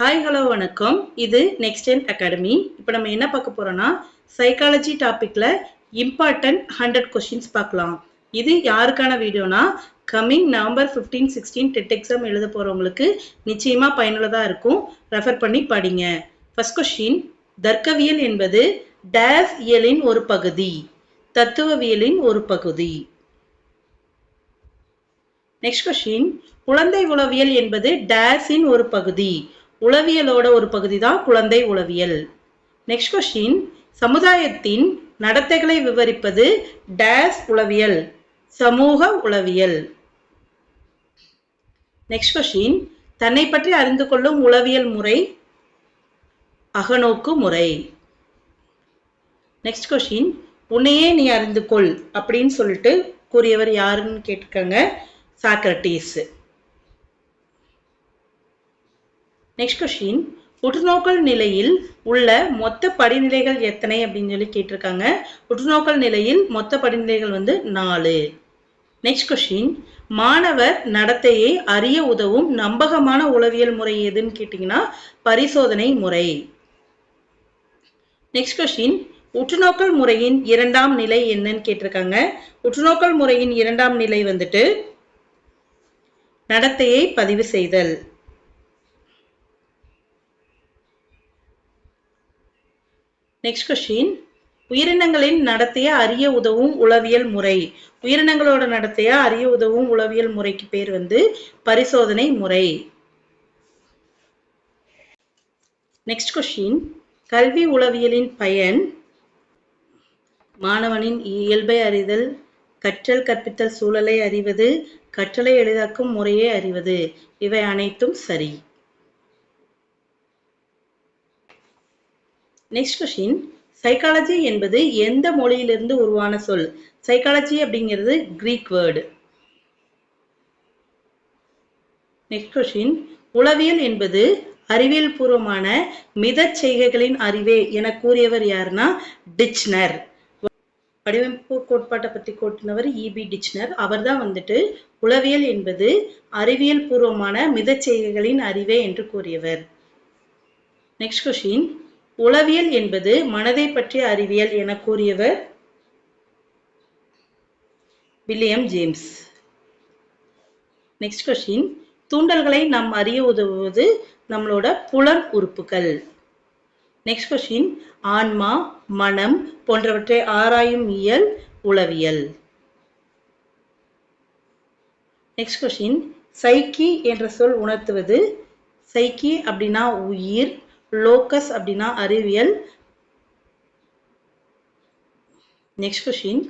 Hi hello வணக்கம். இது next time academy இப்போ நம்ம என்ன பார்க்க போகிறோன்னா சைக்காலஜி டாப்பிக்கில் இம்பார்ட்டன்ட் ஹண்ட்ரட் கொஷின்ஸ் பார்க்கலாம். இது யாருக்கான வீடியோனா coming November fifteen sixteen TET exam எழுத போகிறவங்களுக்கு நிச்சயமாக பயனுள்ளதாக இருக்கும். ரெஃபர் பண்ணி படிங்க. ஃபர்ஸ்ட் கொஷின் தர்க்கவியல் என்பது டேஸ் இயலின் ஒரு பகுதி தத்துவவியலின் ஒரு பகுதி. நெக்ஸ்ட் கொஷின் குழந்தை உளவியல் என்பது டேஸின் ஒரு பகுதி உளவியலோட ஒரு பகுதி தான் குழந்தை உளவியல். நெக்ஸ்ட் கொஸ்டின் சமுதாயத்தின் நடத்தைகளை விவரிப்பது டேஸ் உளவியல் சமூக உளவியல். நெக்ஸ்ட் கொஸ்டின் தன்னை பற்றி அறிந்து கொள்ளும் உளவியல் முறை அகநோக்கு முறை. நெக்ஸ்ட் கொஸ்டின் உன்னையே நீ அறிந்து கொள் அப்படின்னு சொல்லிட்டு கூறியவர் யாருன்னு கேட்டிருக்காங்க சாக்ரட்டிஸ் நெக்ஸ்ட் கொஷின் உற்றுநோக்கல் நிலையில் உள்ள மொத்த படிநிலைகள் எத்தனை அப்படின்னு சொல்லி கேட்டிருக்காங்க. உற்றுநோக்கல் நிலையில் மொத்த படிநிலைகள் வந்து நாலு. நெக்ஸ்ட் கொஷின் மாணவர் நடத்தையை அறிய உதவும் நம்பகமான உளவியல் முறை எதுன்னு கேட்டிங்கன்னா பரிசோதனை முறை. நெக்ஸ்ட் கொஷின் உற்றுநோக்கல் முறையின் இரண்டாம் நிலை என்னன்னு கேட்டிருக்காங்க. உற்றுநோக்கல் முறையின் இரண்டாம் நிலை வந்துட்டு நடத்தையை பதிவு செய்தல். நெக்ஸ்ட் கொஸ்டின் உயிரினங்களின் நடத்தைய அறிய உதவும் உளவியல் முறை. உயிரினங்களோட நடத்தைய அறிய உதவும் உளவியல் முறைக்கு பேர் வந்து பரிசோதனை முறை. நெக்ஸ்ட் கொஸ்டின் கல்வி உளவியலின் பயன் மாணவனின் இயல்பை அறிதல் கற்றல் கற்பித்தல் சூழலை அறிவது கற்றலை எளிதாக்கும் முறையை அறிவது. இவை அனைத்தும் சரி. நெக்ஸ்ட் கொஷின் சைக்காலஜி என்பது எந்த மொழியிலிருந்து உருவான சொல்? சைக்காலஜி அப்படிங்கிறது கிரீக் வேர்டு நெக்ஸ்ட் கொஷின் உளவியல் என்பது அறிவியல் பூர்வமான மிதச் செய்கைகளின் அறிவே என கூறியவர் யாருன்னா? டிச்னர் வடிவமைப்பு கோட்பாட்டை பற்றி கோட்டினவர் இபி டிச்னர் அவர் தான் வந்துட்டு உளவியல் என்பது அறிவியல் பூர்வமான மிதச் செய்கைகளின் அறிவே என்று கூறியவர். நெக்ஸ்ட் கொஷின் உளவியல் என்பது மனதை பற்றிய அறிவியல் என கூறியவர் வில்லியம் ஜேம்ஸ். நெக்ஸ்ட் கொஸ்டின் தூண்டல்களை நாம் அறிய உதவுவது நம்மளோட புலன் உறுப்புகள். நெக்ஸ்ட் கொஸ்டின் ஆன்மா மனம் போன்றவற்றை ஆராயும் இயல் உளவியல். நெக்ஸ்ட் கொஸ்டின் சைக்கி என்ற சொல் உணர்த்துவது. சைக்கி அப்படின்னா உயிர் லோக்கஸ் அப்படின்னா அறிவியல். நெக்ஸ்ட் கொஷின்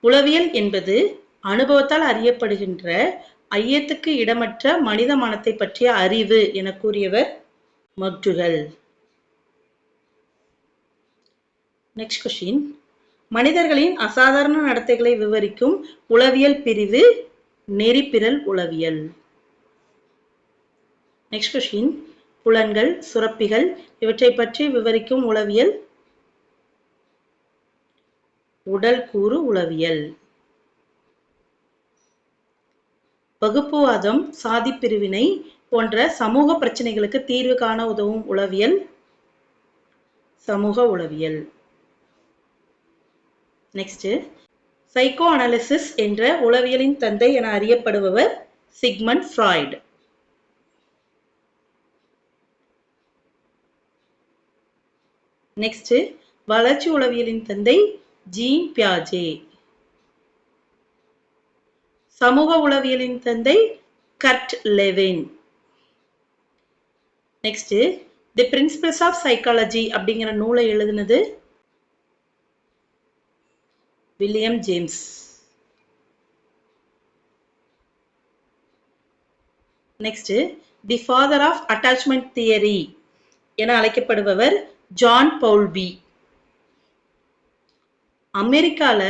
உளவியல் என்பது அனுபவத்தால் அறியப்படுகின்ற ஐயத்துக்கு இடமற்ற மனித மனத்தை பற்றிய அறிவு என கூறியவர் மக்டுகள் நெக்ஸ்ட் கொஷின் மனிதர்களின் அசாதாரண நடத்தைகளை விவரிக்கும் உளவியல் பிரிவு நெறிப்பிரல் உளவியல். நெக்ஸ்ட் கொஷின் புலன்கள் சுரப்பிகள் இவற்றை பற்றி விவரிக்கும் உளவியல். உடல் கூறு உளவியல். வகுப்புவாதம் சாதி பிரிவினை போன்ற சமூக பிரச்சனைகளுக்கு தீர்வு காண உதவும் உளவியல். சமூக உளவியல். நெக்ஸ்ட் சைக்கோ அனாலிசிஸ் என்ற உளவியலின் தந்தை என அறியப்படுபவர் சிக்மண்ட் ஃப்ராய்டு. நெக்ஸ்ட் வளர்ச்சி உளவியலின் தந்தை ஜீன் பியாஜே. சமூக உளவியலின் தந்தை Kurt Lewin. Next the principles of psychology அப்படிங்கிற நூலை எழுதினது William James next the father of attachment theory என அழைக்கப்படுபவர் ஜான் பவுல்பி அமெரிக்கால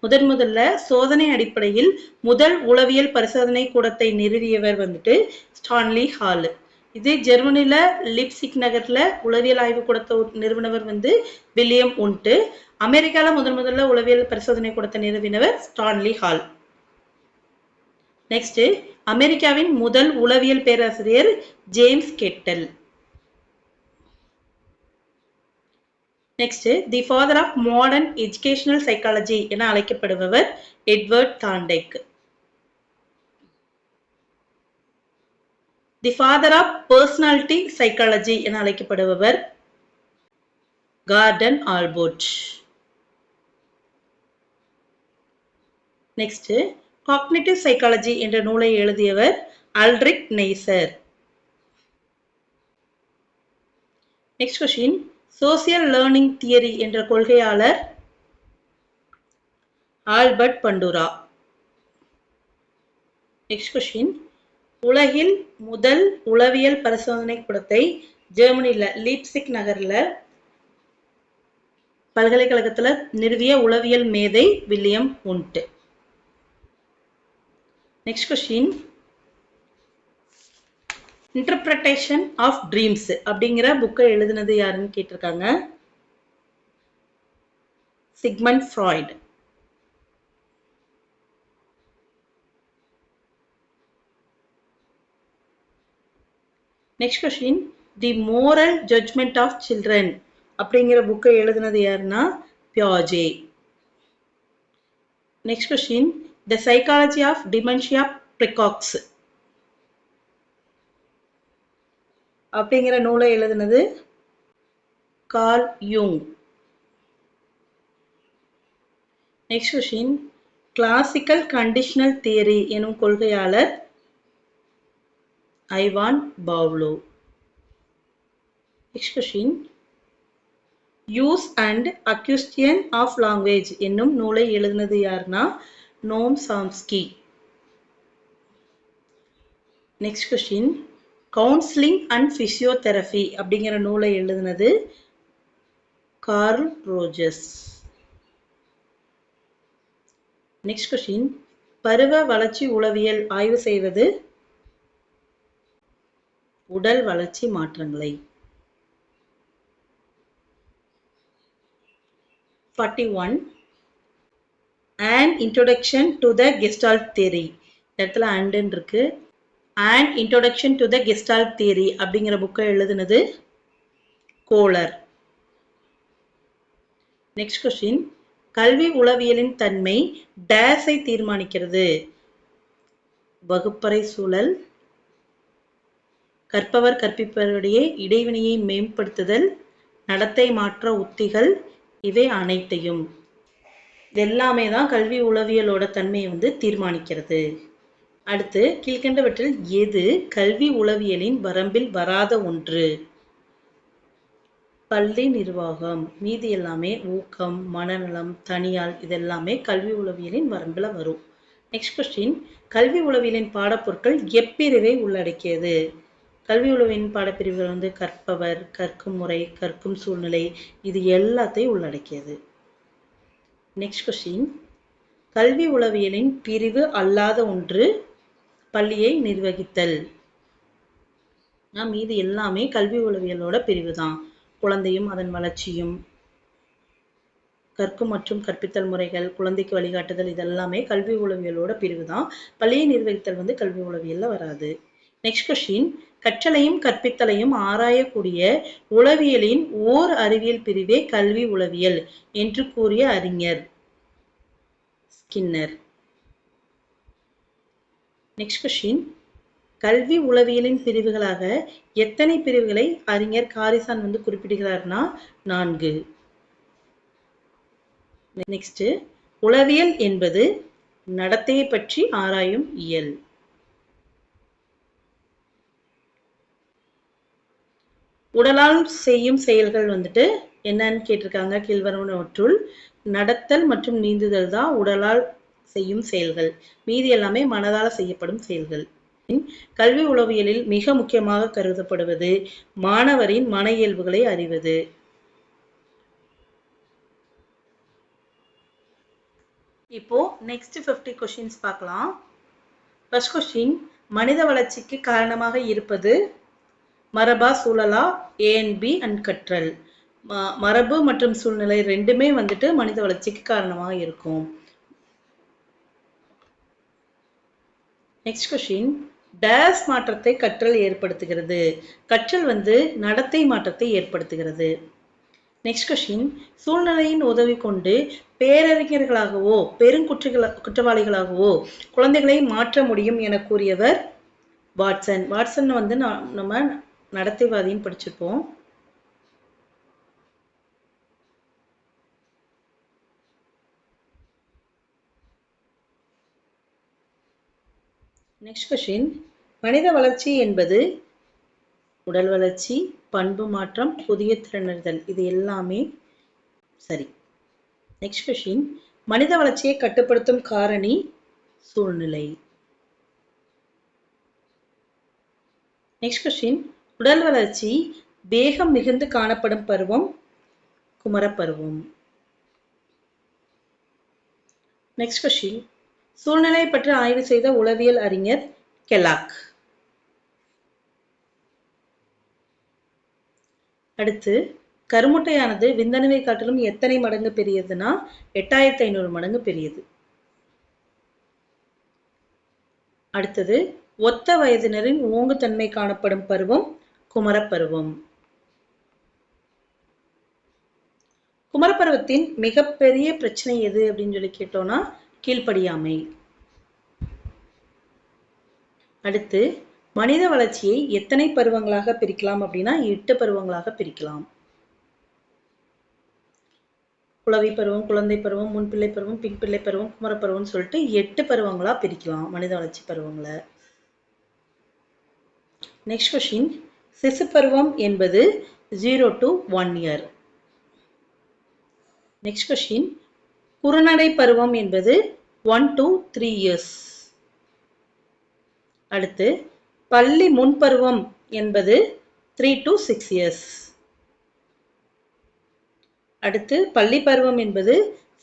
முதன் முதல்ல சோதனை அடிப்படையில் முதல் உளவியல் பரிசோதனை கூடத்தை நிறுவியவர் வந்துட்டு ஸ்டான்லி ஹால். இது ஜெர்மனில லிப்சிக் நகர்ல உளவியல் ஆய்வு கூடத்தை நிறுவனவர் வந்து வில்லியம் உண்டு. அமெரிக்கால முதன் முதல்ல உளவியல் பரிசோதனை கூடத்தை நிறுவினவர் ஸ்டான்லி ஹால். நெக்ஸ்ட் அமெரிக்காவின் முதல் உளவியல் பேராசிரியர் James Cattell. Next the father of modern educational psychology என அழைக்கப்படுபவர் Edward Thorndike the father of personality psychology என அழைக்கப்படுபவர் Gordon Allport next cognitive psychology என்ற நூலை எழுதியவர் Ulric Neisser next question social learning theory என்ற கொள்கையாளர் ஆல்பர்ட் பண்டுரா. நெக்ஸ்ட் கொஸ்டின் உலகில் முதல் உளவியல் பரிசோதனை கூடத்தை ஜெர்மனியில் லீப்சிக் நகரில் பல்கலைக்கழகத்தில் நிறுவிய உளவியல் மேதை William Wundt. Next question interpretation of dreams அப்படிங்கிற புக்கை எழுதினது யாருன்னு கேட்டிருக்காங்க? Sigmund Freud next question the moral judgment of children அப்படிங்கிற புக்கை எழுதினது யாருன்னா? பியாஜே next question the psychology of dementia praecox அப்படிங்கிற நூலை எழுதினது Carl யூங். Next question classical conditional theory எனும் கொள்கையாளர் Ivan Pavlov. Next question use and acquisition of language என்னும் நூலை எழுதினது யாருன்னா Noam Chomsky. Next question counselling and physiotherapy அப்படிங்கிற நூலை எழுதினது கார்ல் ரோஜஸ் நெக்ஸ்ட் கொஸ்டின் பருவ வளர்ச்சி உளவியல் ஆய்வு செய்வது உடல் வளர்ச்சி மாற்றங்களை. Forty one and introduction to the Gestalt theory இடத்துல அண்டுன்னு இருக்கு. And introduction to the Gestalt theory அப்படிங்கிற புக்கை எழுதுனது கோலர் நெக்ஸ்ட் கொஸ்டின் கல்வி உளவியலின் தன்மை டேஸை தீர்மானிக்கிறது. வகுப்பறை சூழல். கற்பவர் கற்பிப்பவருடைய இடைவினையை மேம்படுத்துதல். நடத்தை மாற்ற உத்திகள். இவை அனைத்தையும். எல்லாமே தான் கல்வி உளவியலோட தன்மையை வந்து தீர்மானிக்கிறது. அடுத்து கீழ்கண்டவற்றில் எது கல்வி உளவியலின் வரம்பில் வராத ஒன்று? பள்ளி நிர்வாகம் மீதி எல்லாமே ஊக்கம் மனநலம் தனியால் இதெல்லாமே கல்வி உளவியலின் வரம்பில் வரும். நெக்ஸ்ட் கொஸ்டின் கல்வி உளவியலின் பாடப்பொருட்கள் எப்பிரிவை உள்ளடக்கியது? கல்வி உளவியலின் பாடப்பிரிவுகள் வந்து கற்பவர் கற்கும் முறை கற்கும் சூழ்நிலை இது எல்லாத்தையும் உள்ளடக்கியது. நெக்ஸ்ட் கொஸ்டின் கல்வி உளவியலின் பிரிவு அல்லாத ஒன்று? பள்ளியை நிர்வகித்தல். மீது எல்லாமே கல்வி உளவியலோட பிரிவு தான் குழந்தையும் அதன் வளர்ச்சியும். கற்கும் மற்றும் கற்பித்தல் முறைகள் குழந்தைக்கு வழிகாட்டுதல் இதெல்லாமே கல்வி உளவியலோட பிரிவு தான் பள்ளியை நிர்வகித்தல் வந்து கல்வி உளவியல்ல வராது. நெக்ஸ்ட் கொஸ்டின் கற்றலையும் கற்பித்தலையும் ஆராயக்கூடிய உளவியலின் ஓர் அறிவியல் பிரிவே கல்வி உளவியல் என்று கூறிய அறிஞர் ஸ்கின்னர். நெக்ஸ்ட் கொஷின் கல்வி உளவியலின் பிரிவுகளாக எத்தனை பிரிவுகளை அறிஞர் காரிசான் வந்து குறிப்பிடுகிறார்னா நான்கு. நெக்ஸ்ட் உளவியல் என்பது நடத்தையை பற்றி ஆராயும் இயல். உடலால் செய்யும் செயல்கள் வந்துட்டு என்னன்னு கேட்டிருக்காங்க கீழ்வரவனவற்றுள். நடத்தல் மற்றும் நீந்துதல் தான் உடலால் செய்யும் செயல்கள். மீதி எல்லாமே மனதால் செய்யப்படும் செயல்கள். கல்வி உளவியலில் மிக முக்கியமாக கருதப்படுவது மாணவரின் மன இயல்புகளை அறிவது. இப்போ நெக்ஸ்ட் ஃபிஃப்டி கொஷின்ஸ் பார்க்கலாம். ஃபர்ஸ்ட் கொஸ்டின் மனித வளர்ச்சிக்கு காரணமாக இருப்பது மரபா சூழலா ஏஎன்பி அண்ட் கற்றல். மரபு மற்றும் சூழ்நிலை ரெண்டுமே வந்துட்டு மனித வளர்ச்சிக்கு காரணமாக இருக்கும். நெக்ஸ்ட் கொஷின் டேஸ் மாற்றத்தை கற்றல் ஏற்படுத்துகிறது. கற்றல் வந்து நடத்தை மாற்றத்தை ஏற்படுத்துகிறது. நெக்ஸ்ட் கொஷின் சூழ்நிலையின் உதவி கொண்டு பேரறிஞர்களாகவோ பெருங்குற்றங்கள குற்றவாளிகளாகவோ குழந்தைகளை மாற்ற முடியும் என கூறியவர் வாட்சன் வாட்சன் வந்து நம்ம நடத்தைவாதின்னு படிச்சிருப்போம். நெக்ஸ்ட் கொஷின் மனித வளர்ச்சி என்பது உடல் வளர்ச்சி பண்பு மாற்றம் புதிய திறனறிதல். இது எல்லாமே சரி. நெக்ஸ்ட் கொஷின் மனித வளர்ச்சியை கட்டுப்படுத்தும் காரணி சூழ்நிலை. நெக்ஸ்ட் கொஸ்டின் உடல் வளர்ச்சி வேகம் மிகுந்து காணப்படும் பருவம் குமரப்பருவம். நெக்ஸ்ட் கொஸ்டின் சூழ்நிலை பற்றி ஆய்வு செய்த உளவியல் அறிஞர் கெலாக். அடுத்து கருமுட்டையானது விந்தணுவை காட்டிலும் எத்தனை மடங்கு பெரியதுன்னா எட்டாயிரத்தி ஐநூறு மடங்கு பெரியது. அடுத்தது ஒத்த வயதினரின் ஓங்குத்தன்மை காணப்படும் பருவம் குமரப்பருவம் குமரப்பருவத்தின் மிகப்பெரிய பிரச்சனை எது அப்படின்னு சொல்லி கேட்டோம்னா கீழ்ப்படியாமை. அடுத்து மனித வளர்ச்சியை எத்தனை பருவங்களாக பிரிக்கலாம் அப்படின்னா எட்டு பருவங்களாக பிரிக்கலாம். குளவி பருவம் குழந்தை பருவம் முன்பிள்ளை பருவம் பின்பிள்ளை பருவம் குமரப்பருவம்னு சொல்லிட்டு எட்டு பருவங்களாக பிரிக்கலாம் மனித வளர்ச்சி பருவங்களை. நெக்ஸ்ட் கொஷின் சிசு பருவம் என்பது zero to one year next question புறநடை பருவம் என்பது ஒன் டு த்ரீ இயர்ஸ் அடுத்து பள்ளி முன்பருவம் என்பது த்ரீ டு சிக்ஸ் இயர்ஸ் அடுத்து பள்ளி பருவம் என்பது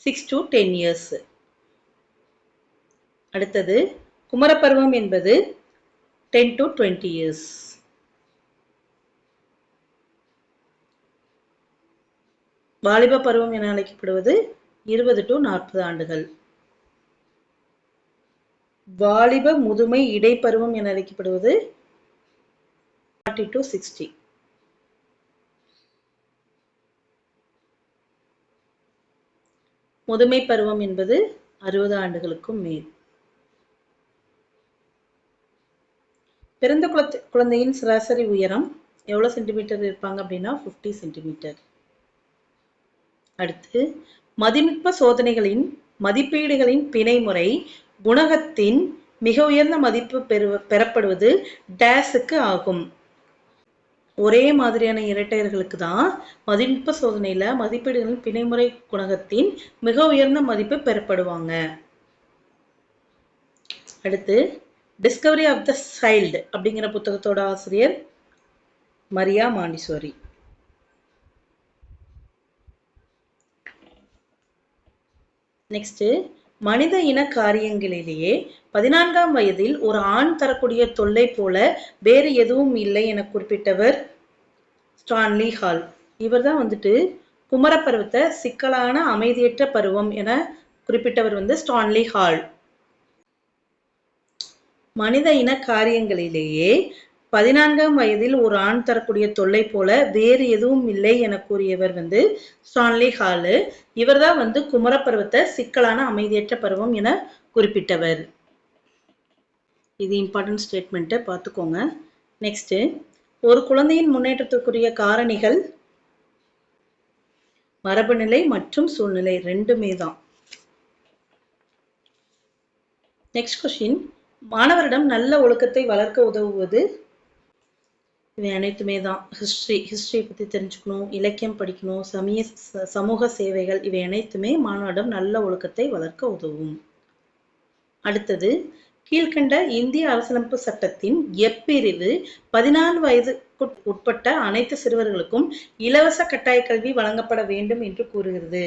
சிக்ஸ் டு டென் இயர்ஸ் அடுத்தது குமரப்பருவம் என்பது டென் டு டுவெண்ட்டி இயர்ஸ் வாலிப பருவம் என அழைக்கப்படுவது இருபது டு நாற்பது ஆண்டுகள். வாலிப முதுமை இடைப்பருவம் என அழைக்கப்படுவது ஃபார்ட்டி டு சிக்ஸ்டி முதுமை பருவம் என்பது அறுபது ஆண்டுகளுக்கும் மேல். பிறந்த குழந்தை குழந்தையின் சராசரி உயரம் எவ்வளோ சென்டிமீட்டர் இருப்பாங்க அப்படின்னா ஃபிஃப்டி சென்டிமீட்டர் அடுத்து மதிநுட்ப சோதனைகளின் மதிப்பீடுகளின் பிணைமுறை குணகத்தின் மிக உயர்ந்த மதிப்பு பெறு பெறப்படுவது டேஸுக்கு ஆகும். ஒரே மாதிரியான இரட்டையர்களுக்கு தான் மதிநுட்ப சோதனையில் மதிப்பீடுகளின் பிணைமுறை குணகத்தின் மிக உயர்ந்த மதிப்பு பெறப்படுவாங்க. அடுத்து டிஸ்கவரி ஆஃப் த சைல்டு அப்படிங்கிற புத்தகத்தோட ஆசிரியர் மரியா மாண்டிசோரி நெக்ஸ்ட் மனித இன காரியங்களிலேயே பதினான்காம் வயதில் ஒரு ஆண் தரக்கூடிய தொல்லை போல வேறு எதுவும் இல்லை என குறிப்பிட்டவர் ஸ்டான்லி ஹால் இவர் தான் வந்துட்டு குமரப்பருவத்தை சிக்கலான அமைதியற்ற பருவம் என குறிப்பிட்டவர் வந்து ஸ்டான்லி ஹால் மனித இன காரியங்களிலேயே பதினான்காம் வயதில் ஒரு ஆண் தரக்கூடிய தொல்லை போல வேறு எதுவும் இல்லை என கூறியவர் வந்து ஸ்டான்லி ஹாலு. இவர்தான் வந்து குமரப்பருவத்தை சிக்கலான அமைதியற்ற பருவம் என குறிப்பிட்டவர். இது இம்பார்ட்டன்ட் ஸ்டேட்மெண்ட்டை பார்த்துக்கோங்க. நெக்ஸ்ட்டு ஒரு குழந்தையின் முன்னேற்றத்துக்குரிய காரணிகள் மரபு நிலை மற்றும் சூழ்நிலை ரெண்டுமே தான். நெக்ஸ்ட் கொஸ்டின் மாணவரிடம் நல்ல ஒழுக்கத்தை வளர்க்க உதவுவது இவை அனைத்துமே தான். ஹிஸ்ட்ரி ஹிஸ்ட்ரியை பற்றி தெரிஞ்சுக்கணும் இலக்கியம் படிக்கணும் சமய ச- சமூக சேவைகள் இவை அனைத்துமே மாணவரிடம் நல்ல ஒழுக்கத்தை வளர்க்க உதவும். அடுத்தது கீழ்கண்ட இந்திய அரசியலமைப்பு சட்டத்தின் எப்பிரிவு பதினாலு வயதுக்கு உட்பட்ட அனைத்து சிறுவர்களுக்கும் இலவச கட்டாய கல்வி வழங்கப்பட வேண்டும் என்று கூறுகிறது.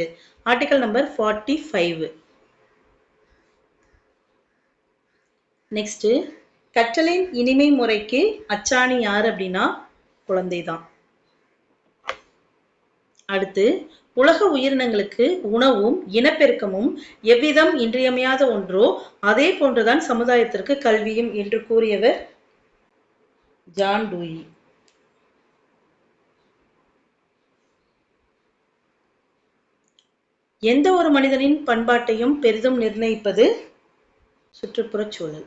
Article number forty five next கற்றலின் இனிமை முறைக்கு அச்சாணி யார் அப்படின்னா குழந்தை தான் அடுத்து உலக உயிரினங்களுக்கு உணவும் இனப்பெருக்கமும் எவ்விதம் இன்றியமையாத ஒன்றோ அதே போன்றுதான் சமுதாயத்திற்கு கல்வியும் என்று கூறியவர் ஜான் டூயி. எந்த ஒரு மனிதனின் பண்பாட்டையும் பெரிதும் நிர்ணயிப்பது சுற்றுப்புறச் சூழல்.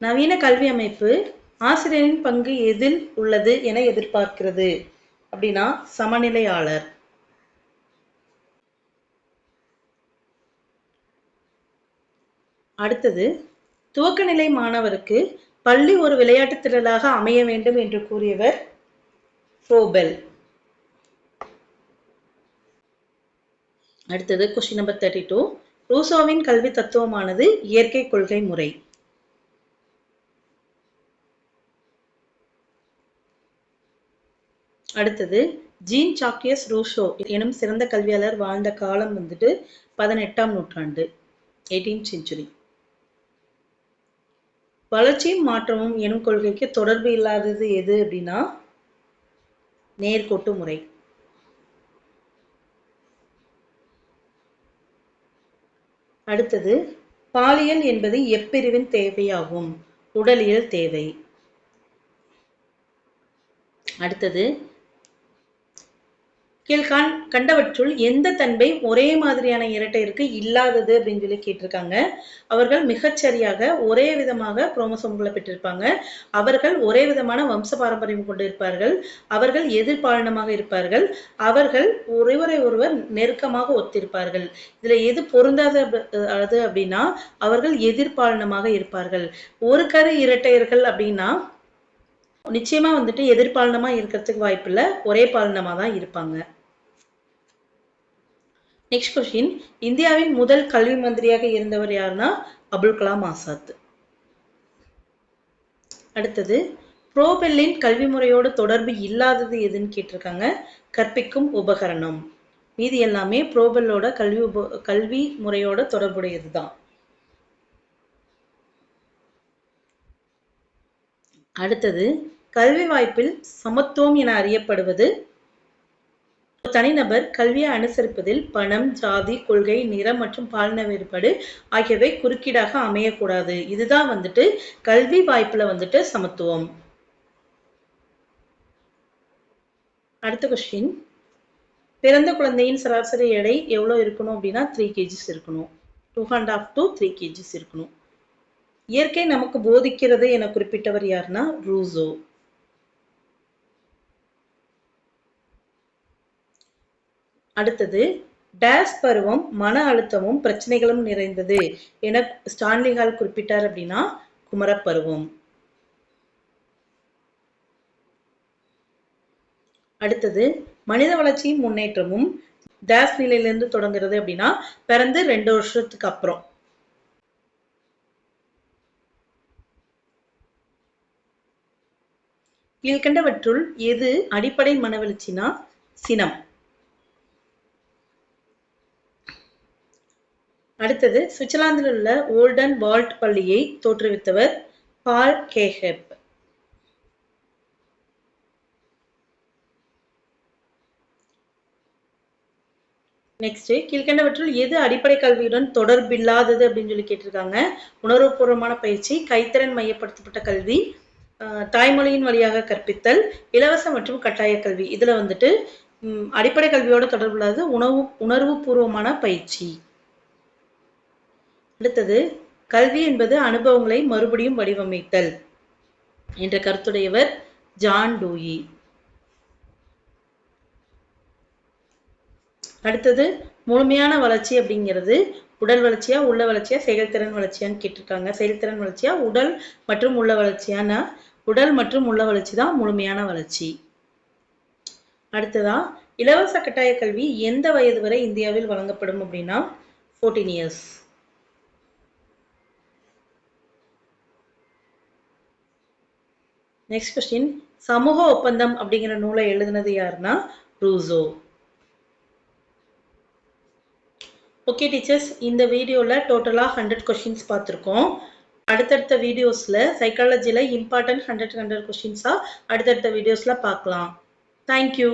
நவீன கல்வி அமைப்பு ஆசிரியரின் பங்கு எதில் உள்ளது என எதிர்பார்க்கிறது? அப்படின்னா சமநிலையாளர். அடுத்தது துவக்கநிலை மாணவருக்கு பள்ளி ஒரு விளையாட்டுத் திரளாக அமைய வேண்டும் என்று கூறியவர் ஃப்ரோபெல் அடுத்தது கொஸ்டின் நம்பர் தேர்ட்டி டூ ரூசோவின் கல்வி தத்துவமானது இயற்கை கொள்கை முறை. அடுத்தது ஜீன் சாக்கியஸ் ரூஷோ எனும் சிறந்த கல்வியாளர் வாழ்ந்த காலம் வந்துட்டு பதினெட்டாம் நூற்றாண்டு எயிட்டீன் செஞ்சுரி வளர்ச்சியும் மாற்றமும் எனும் கொள்கைக்கு தொடர்பு இல்லாதது எது அப்படின்னா நேர்கோட்டு முறை. அடுத்தது பாலியல் என்பது எப்பிரிவின் தேவையாகும் உடலியல் தேவை. அடுத்தது கீழ்கான் கண்டவற்றுள் எந்த தன்மை ஒரே மாதிரியான இரட்டையருக்கு இல்லாதது அப்படின்னு சொல்லி கேட்டிருக்காங்க. அவர்கள் மிகச்சரியாக ஒரே விதமாக குரோமோசோம்களை பெற்றிருப்பாங்க. அவர்கள் ஒரே விதமான வம்ச பாரம்பரியம் கொண்டிருப்பார்கள் அவர்கள் எதிர்பாலனமாக இருப்பார்கள். அவர்கள் ஒருவரை ஒருவர் நெருக்கமாக ஒத்திருப்பார்கள். இதுல எது பொருந்தாத அது அப்படின்னா அவர்கள் எதிர்பாலனமாக இருப்பார்கள். ஒரு கரு இரட்டையர்கள் அப்படின்னா நிச்சயமா வந்துட்டு எதிர்பாலனமா இருக்கிறதுக்கு வாய்ப்பில்லை. ஒரே பாலனமா தான் இருப்பாங்க. நெக்ஸ்ட் கொஸ்டின் இந்தியாவின் முதல் கல்வி மந்திரியாக இருந்தவர் யாருன்னா அபுல் கலாம் ஆசாத். அடுத்தது புரோபெல்லின் கல்வி முறையோடு தொடர்பு இல்லாதது எதுன்னு கேட்டிருக்காங்க. கற்பிக்கும் உபகரணம். மீதி எல்லாமே புரோபெல்லோட கல்வி உப கல்வி முறையோட தொடர்புடையது தான் அடுத்தது கல்வி வாய்ப்பில் சமத்துவம் என அறியப்படுவது தனிநபர் கல்வியை அனுசரிப்பதில் பணம் ஜாதி கொள்கை நிறம் மற்றும் பாலின வேறுபாடு ஆகியவை குறுக்கீடாக அமையக்கூடாது. இதுதான் வந்துட்டு கல்வி வாய்ப்புல வந்துட்டு சமத்துவம். அடுத்த கொஸ்டின் பிறந்த குழந்தையின் சராசரி எடை எவ்வளோ இருக்கணும் அப்படின்னா த்ரீ கேஜிஸ் இருக்கணும். Two and half two three KGs இருக்கணும். இயற்கை நமக்கு போதிக்கிறது என குறிப்பிட்டவர் யாருன்னா ரூசோ. அடுத்தது டேஸ் பருவம் மன அழுத்தமும் பிரச்சனைகளும் நிறைந்தது என ஸ்டான்லி ஹால் குறிப்பிட்டார் அப்படின்னா குமரப்பருவம். அடுத்தது மனித வளர்ச்சியும் முன்னேற்றமும் டேஸ் நிலையிலிருந்து தொடங்குறது அப்படின்னா பிறந்து ரெண்டு வருஷத்துக்கு அப்புறம். கீழ்கண்டவற்றுள் எது அடிப்படை மனவளர்ச்சினா சினம். அடுத்தது சுவிட்சர்லாந்தில் உள்ள ஓல்டன் வால்ட் பள்ளியை தோற்றுவித்தவர் பால் கேஹெப். நெக்ஸ்ட் கீழ்கண்டவற்றில் எது அடிப்படை கல்வியுடன் தொடர்பில்லாதது அப்படின்னு சொல்லி கேட்டிருக்காங்க. உணர்வுபூர்வமான பயிற்சி கைத்திறன் மையப்படுத்தப்பட்ட கல்வி தாய்மொழியின் வழியாக கற்பித்தல் இலவச மற்றும் கட்டாய கல்வி. இதில் வந்துட்டு அடிப்படை கல்வியோட தொடர்புள்ளது உணவு உணர்வு பூர்வமான பயிற்சி. அடுத்தது கல்வி என்பது அனுபவங்களை மறுபடியும் வடிவமைத்தல் என்ற கருத்துடையவர் ஜான் டூயி. அடுத்தது முழுமையான வளர்ச்சி அப்படிங்கிறது உடல் வளர்ச்சியா உள்ள வளர்ச்சியா செயல்திறன் வளர்ச்சியான்னு கேட்டிருக்காங்க. செயல்திறன் வளர்ச்சியா உடல் மற்றும் உள்ள வளர்ச்சியான உடல் மற்றும் உள்ள வளர்ச்சி தான் முழுமையான வளர்ச்சி. அடுத்ததா இலவச கட்டாய கல்வி எந்த வயது வரை இந்தியாவில் வழங்கப்படும் அப்படின்னா ஃபோர்டீன் இயர்ஸ் நெக்ஸ்ட் கொஸ்டின் சமூக ஒப்பந்தம் அப்படிங்கிற நூலை எழுதினது யாருன்னா? ரூசோ. ஓகே டீச்சர்ஸ் இந்த வீடியோவில் டோட்டலாக ஹண்ட்ரட் கொஷின்ஸ் பார்த்துருக்கோம். அடுத்தடுத்த வீடியோஸில் சைக்காலஜியில் இம்பார்ட்டன்ட் ஹண்ட்ரட் ஹண்ட்ரட் கொஷின்ஸாக அடுத்தடுத்த வீடியோஸில் பார்க்கலாம். தேங்க்யூ